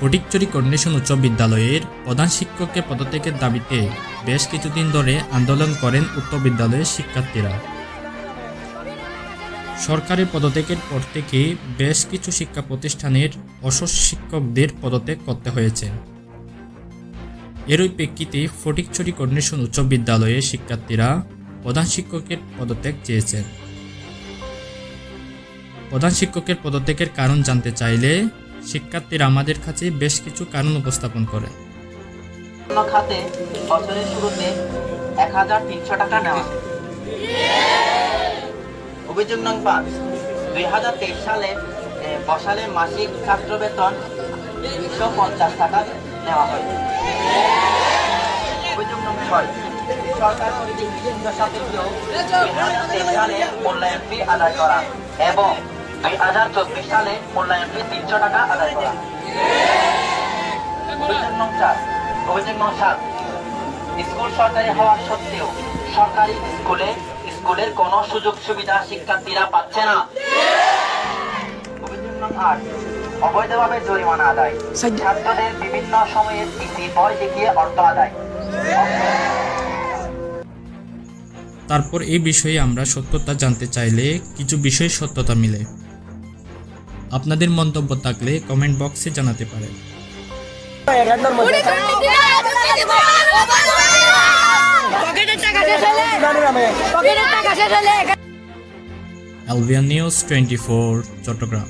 Fatikchhari carnation উচ্চ বিদ্যালয়ের প্রধান শিক্ষকের পদত্যাগের দাবিতে বেশ কিছুদিন ধরে আন্দোলন করেন উক্ত বিদ্যালয়ের শিক্ষার্থীরা। সরকারি পদত্যাগের পর থেকে বেশ কিছু শিক্ষা প্রতিষ্ঠানের অসৎ শিক্ষকদের পদত্যাগ করতে হয়েছে। এরই প্রেক্ষিতে ফটিকছড়ি কর্নেশন উচ্চ বিদ্যালয়ের শিক্ষার্থীরা প্রধান শিক্ষকের পদত্যাগ চেয়েছেন। প্রধান শিক্ষকের পদত্যাগের কারণ জানতে চাইলে শিক্ষার্থীরা আমাদের কাছে বেশ কিছু কারণ উপস্থাপন করে খাতে বছরের শুরুতে এক হাজার তিনশো টাকা নেওয়া। অভিযোগ নং পাঁচ, দুই হাজার তেইশ সালে বসালে মাসিক ছাত্র বেতন দুশো পঞ্চাশ টাকা নেওয়া হয় অভিযোগ নং ছয়, সরকার কর্তৃক বিভিন্ন ফি আদায় করা এবং দুই হাজার চব্বিশ সালে মূল্যায়ন ফি তিনশো টাকা আদায় করা। অভিযোগ নং চার অভিযোগ নং সাত স্কুল সরকারি হওয়া সত্ত্বেও সরকারি স্কুলে স্কুলের কোনো সুযোগ সুবিধা শিক্ষার্থীরা পাচ্ছে না। অভিযোগ নং আট অবৈধভাবে জরিমানা আদায়। ছাত্রদের বিভিন্ন সময়ে ভয় দেখিয়ে অর্থ আদায়। তারপর এই বিষয়ে আমরা সত্যতা জানতে চাইলে কিছু বিষয় সত্যতা মিলে। আপনাদের মন্তব্য থাকলে কমেন্ট বক্সে জানাতে পারেন। অ্যালভিয়ান নিউজ টোয়েন্টি ফোর চট্টগ্রাম